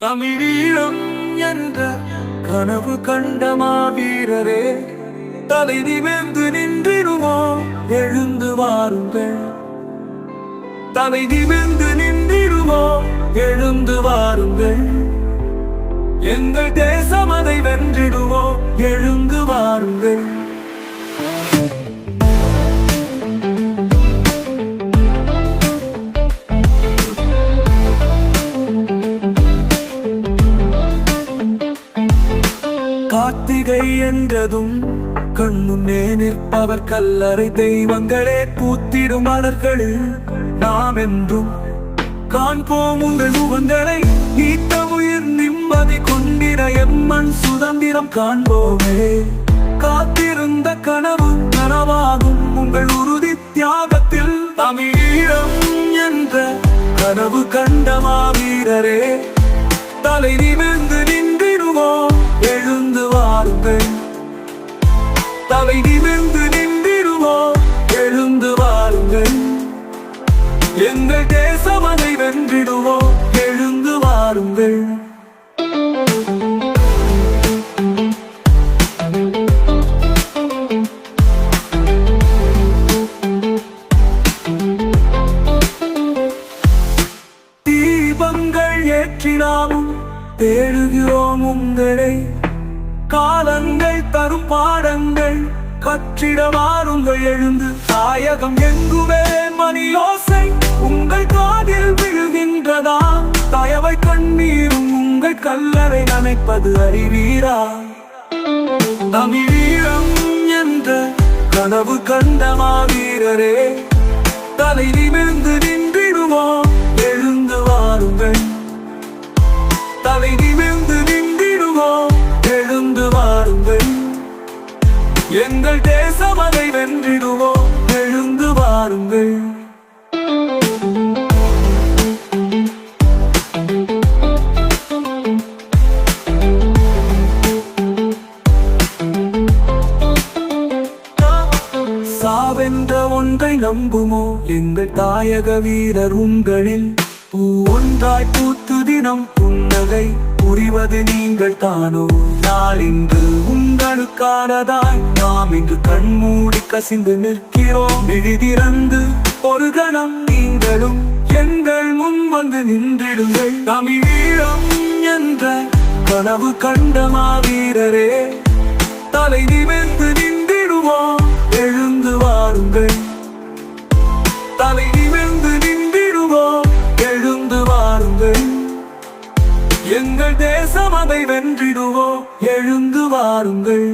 தமிழீழம் என்ற கனவு கண்ட மாவீரரே தலை நிமிர்ந்து நின்றிடுவோ எழுந்து வாருங்கள் தலை நிமிர்ந்து நின்றிடுவோ எழுந்து வாருங்கள் எங்கள் தேசம் அதை வென்றிடுவோம் கார்த்திகை என்றதும் கண்முன்னே நிற்பவர் கல்லறை தெய்வங்களே பூத்திடும் மலர்களில் நாம் என்றும் காண்போம் உங்கள் முகங்களை. ஈத்த உயிர் நிம்மதி கொண்டிட எம்மன் சுதந்திரம் காண்போமே. காத்திருந்த கனவு கனவாகும் உங்கள் உறுதி தியாகத்தில். தமிழீழம் என்ற கனவு கண்டமா வீரரே தலை நிமிர்ந்து நின்றிடுவோம். தலை நிமிர்ந்து நின்றிடுவோம் எழுந்து வாருங்கள். எங்கள் தேசம் அதை வென்றிடுவோம் எழுந்து வாருங்கள். தீபங்கள் ஏற்றினாலும் தேடுகிறோம் உங்களை. காலங்கள் தரும் பாடங்கள் பற்றிடமாறுங்கள் எழுந்து தாயகம் எங்குமே மணியோசை. உங்கள் காதில் விழுகின்றதா? தயவை கண்ணீரும் உங்கள் கல்லறை நனைப்பது அறிவீரா? தமிழீழம் என்ற கனவு கண்ட மாவீரரே தலை நிமிர்ந்து நின்றிடுவோம் எழுந்து வாருங்கள். தலை நிமிர்ந்து நின்றிடுவோம் எங்கள் தேசம் அதை வென்றிடுவோம். எழுந்து வாருங்கள். சாவென்ற ஒன்றை நம்புமோ? எங்கள் தாயக வீரர் உங்களில். ஒன்றாய் பூத்து தினம் புன்னகை. புரிவது நீங்கள் தானோ? நாள் இன்று உங்களுக்கானதாய் நாம் இன்று கண்மூடி கசிந்து நிற்கிறோம். எழுதிறந்து ஒரு கணம் நீங்களும் எங்கள் முன் வந்து நின்றிடுங்கள். தமிழீழம் என்ற கனவு கண்ட மாவீரரே தலை நிமிர்ந்து நின்றிடுவோம். எழுந்து வாருங்கள். தலை நிமிர்ந்து நின்றிடுவோம். எழுந்து வாருங்கள். எங்கள் தேசம் அதை வென்றிடுவோம் எழுந்து வாருங்கள்.